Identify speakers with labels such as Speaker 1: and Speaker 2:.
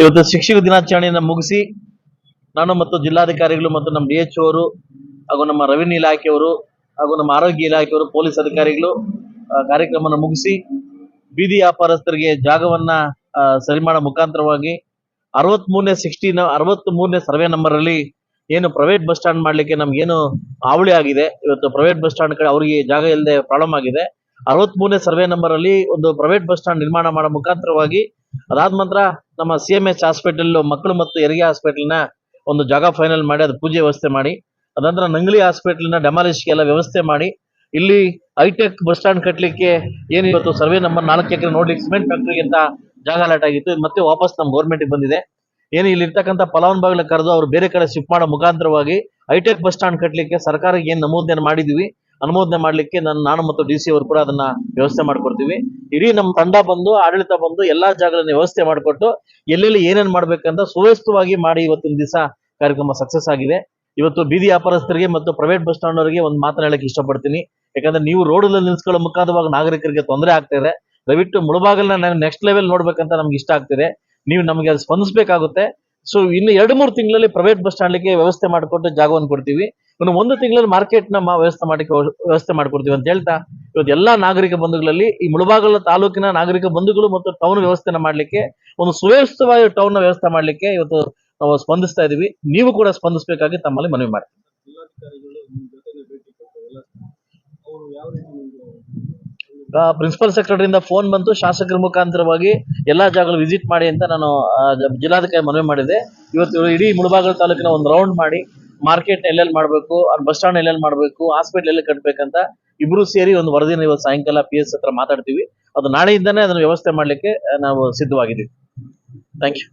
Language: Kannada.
Speaker 1: ಇವತ್ತು ಶಿಕ್ಷಕ ದಿನಾಚರಣೆಯನ್ನು ಮುಗಿಸಿ ನಾನು ಮತ್ತು ಜಿಲ್ಲಾಧಿಕಾರಿಗಳು ಮತ್ತು ನಮ್ಮ ಡಿ ಎಚ್ ಅವರು ಹಾಗೂ ನಮ್ಮ ರೆವಿನ್ಯೂ ಇಲಾಖೆಯವರು ಹಾಗೂ ನಮ್ಮ ಆರೋಗ್ಯ ಇಲಾಖೆಯವರು ಪೊಲೀಸ್ ಅಧಿಕಾರಿಗಳು ಕಾರ್ಯಕ್ರಮವನ್ನು ಮುಗಿಸಿ ಬೀದಿ ವ್ಯಾಪಾರಸ್ಥರಿಗೆ ಜಾಗವನ್ನ ಸರಿ ಮಾಡೋ ಮುಖಾಂತರವಾಗಿ ಅರವತ್ ಮೂರನೇ ಸಿಕ್ಸ್ಟೀನ್ ಅರವತ್ ಮೂರನೇ ಸರ್ವೆ ನಂಬರ್ ಅಲ್ಲಿ ಏನು ಪ್ರೈವೇಟ್ ಬಸ್ ಸ್ಟಾಂಡ್ ಮಾಡ್ಲಿಕ್ಕೆ ನಮ್ಗೇನು ಹಾವಳಿ ಆಗಿದೆ. ಇವತ್ತು ಪ್ರೈವೇಟ್ ಬಸ್ ಸ್ಟಾಂಡ್ ಕಡೆ ಅವರಿಗೆ ಜಾಗ ಇಲ್ಲದೆ ಪ್ರಾಬ್ಲಮ್ ಆಗಿದೆ. ಅರವತ್ ಮೂರನೇ ಸರ್ವೆ ನಂಬರ್ ಅಲ್ಲಿ ಒಂದು ಪ್ರೈವೇಟ್ ಬಸ್ ಸ್ಟಾಂಡ್ ನಿರ್ಮಾಣ ಮಾಡೋ ಮುಖಾಂತರವಾಗಿ ಅದಾದ ನಂತರ ನಮ್ಮ ಸಿ ಎಂ ಎಚ್ ಹಾಸ್ಪಿಟಲ್ ಮಕ್ಕಳು ಮತ್ತು ಹೆರಿಗೆ ಹಾಸ್ಪಿಟಲ್ನ ಒಂದು ಜಾಗ ಫೈನಲ್ ಮಾಡಿ ಅದು ಪೂಜೆ ವ್ಯವಸ್ಥೆ ಮಾಡಿ. ಅದಂತರ ನಂಗ್ಲಿ ಹಾಸ್ಪಿಟಲ್ನ ಡೆಮಾಲಿಷ್ಗೆ ಎಲ್ಲ ವ್ಯವಸ್ಥೆ ಮಾಡಿ. ಇಲ್ಲಿ ಹೈಟೆಕ್ ಬಸ್ ಸ್ಟಾಂಡ್ ಕಟ್ಟಲಿಕ್ಕೆ ಏನು ಇವತ್ತು ಸರ್ವೆ ನಂಬರ್ ನಾಲ್ಕು ಎಕರೆ ನೋಡ್ಲಿಕ್ಕೆ ಸಿಮೆಂಟ್ ಫ್ಯಾಕ್ಟ್ರಿಗೆ ಅಂತ ಜಾಗ ಅಲಾಟ್ ಆಗಿತ್ತು. ಮತ್ತೆ ವಾಪಸ್ ನಮ್ಮ ಗೌರ್ಮೆಂಟ್ಗೆ ಬಂದಿದೆ. ಏನು ಇಲ್ಲಿ ಇರ್ತಕ್ಕಂಥ ಫಲಾನ್ ಬಾಗಿಲ ಕರೆದು ಅವ್ರು ಬೇರೆ ಕಡೆ ಶಿಫ್ಟ್ ಮಾಡೋ ಮುಖಾಂತರವಾಗಿ ಹೈಟೆಕ್ ಬಸ್ ಸ್ಟಾಂಡ್ ಕಟ್ಟಲಿಕ್ಕೆ ಸರ್ಕಾರಕ್ಕೆ ಏನು ನಮೂದನೆ ಮಾಡಿದ್ವಿ ಅನುಮೋದನೆ ಮಾಡ್ಲಿಕ್ಕೆ ನಾನು ನಾನು ಮತ್ತು ಡಿ ಸಿ ಅವರು ಕೂಡ ಅದನ್ನ ವ್ಯವಸ್ಥೆ ಮಾಡ್ಕೊಡ್ತೀವಿ. ಇಡೀ ನಮ್ಮ ತಂಡ ಬಂದು, ಆಡಳಿತ ಬಂದು ಎಲ್ಲಾ ಜಾಗಗಳನ್ನ ವ್ಯವಸ್ಥೆ ಮಾಡಿಕೊಟ್ಟು, ಎಲ್ಲೆಲ್ಲಿ ಏನೇನ್ ಮಾಡ್ಬೇಕಂತ ಸುವ್ಯಸ್ತವಾಗಿ ಮಾಡಿ ಇವತ್ತಿನ ದಿವಸ ಕಾರ್ಯಕ್ರಮ ಸಕ್ಸಸ್ ಆಗಿದೆ. ಇವತ್ತು ಬೀದಿ ವ್ಯಾಪಾರಸ್ಥರಿಗೆ ಮತ್ತು ಪ್ರೈವೇಟ್ ಬಸ್ ಸ್ಟಾಂಡ್ ಅವರಿಗೆ ಒಂದು ಮಾತನ್ನ ಹೇಳಕ್ ಇಷ್ಟಪಡ್ತೀನಿ. ಯಾಕಂದ್ರೆ ನೀವು ರೋಡ್ ಅಲ್ಲಿ ನಿಲ್ಸ್ಕೊಳ್ಳೋ ಮುಖಾಂತರವಾಗಿ ನಾಗರಿಕರಿಗೆ ತೊಂದರೆ ಆಗ್ತಾ ಇದೆ. ದಯವಿಟ್ಟು ನಾನು ನೆಕ್ಸ್ಟ್ ಲೆವೆಲ್ ನೋಡ್ಬೇಕಂತ ನಮ್ಗೆ ಇಷ್ಟ ಆಗ್ತಿದೆ ನೀವು ನಮಗೆ ಅದು ಸ್ಪಂದಿಸಬೇಕಾಗುತ್ತೆ. ಸೊ ಇನ್ನು ಎರಡು ಮೂರು ತಿಂಗಳಲ್ಲಿ ಪ್ರೈವೇಟ್ ಬಸ್ ಸ್ಟ್ಯಾಂಡ್ಗೆ ವ್ಯವಸ್ಥೆ ಮಾಡಿಕೊಟ್ಟು ಜಾಗವನ್ನು ಕೊಡ್ತೀವಿ. ಇನ್ನು ಒಂದು ತಿಂಗಳಲ್ಲಿ ಮಾರ್ಕೆಟ್ ನಮ್ಮ ವ್ಯವಸ್ಥೆ ಮಾಡಿ ವ್ಯವಸ್ಥೆ ಮಾಡ್ಕೊಡ್ತೀವಿ ಅಂತ ಹೇಳ್ತಾ, ಇವತ್ತು ಎಲ್ಲಾ ನಾಗರಿಕ ಬಂಧುಗಳಲ್ಲಿ, ಈ ಮುಳಬಾಗಲ ತಾಲೂಕಿನ ನಾಗರಿಕ ಬಂಧುಗಳು ಮತ್ತು ಟೌನ್ ವ್ಯವಸ್ಥೆನ ಮಾಡ್ಲಿಕ್ಕೆ, ಒಂದು ಸುವ್ಯವಸ್ಥಿತವಾಗಿ ಟೌನ್ನ ವ್ಯವಸ್ಥೆ ಮಾಡ್ಲಿಕ್ಕೆ ಇವತ್ತು ನಾವು ಸ್ಪಂದಿಸ್ತಾ ಇದೀವಿ. ನೀವು ಕೂಡ ಸ್ಪಂದಿಸಬೇಕಾಗಿ ತಮ್ಮಲ್ಲಿ ಮನವಿ
Speaker 2: ನಿಮ್ಗೆ
Speaker 1: ಪ್ರಿನ್ಸಿಪಲ್ ಸೆಕ್ರೆಟರಿಯಿಂದ ಫೋನ್ ಬಂತು. ಶಾಸಕರ ಮುಖಾಂತರವಾಗಿ ಎಲ್ಲಾ ಜಾಗಗಳು ವಿಸಿಟ್ ಮಾಡಿ ಅಂತ ನಾನು ಜಿಲ್ಲಾಧಿಕಾರಿ ಮನವಿ ಮಾಡಿದೆ. ಇವತ್ತು ಇಡೀ ಮುಳಬಾಗಲ ತಾಲೂಕಿನ ಒಂದು ರೌಂಡ್ ಮಾಡಿ ಮಾರ್ಕೆಟ್ ಎಲ್ಲೆಲ್ಲಿ ಮಾಡಬೇಕು ಬಸ್ ಸ್ಟಾಂಡ್ ಎಲ್ಲೆಲ್ಲಿ ಮಾಡಬೇಕು ಹಾಸ್ಪಿಟಲ್ ಎಲ್ಲಿ ಕಟ್ಟಬೇಕಂತ ಇಬ್ರು ಸೇರಿ ಒಂದು ವರದಿನ ಇವತ್ತು ಸಾಯಂಕಾಲ ಪಿ ಎಸ್ ಹತ್ರ ಮಾತಾಡ್ತೀವಿ. ಅದು ನಾಳೆಯಿಂದಾನೇ ಅದನ್ನ ವ್ಯವಸ್ಥೆ ಮಾಡ್ಲಿಕ್ಕೆ ನಾವು ಸಿದ್ಧವಾಗಿದ್ದೀವಿ. Thank you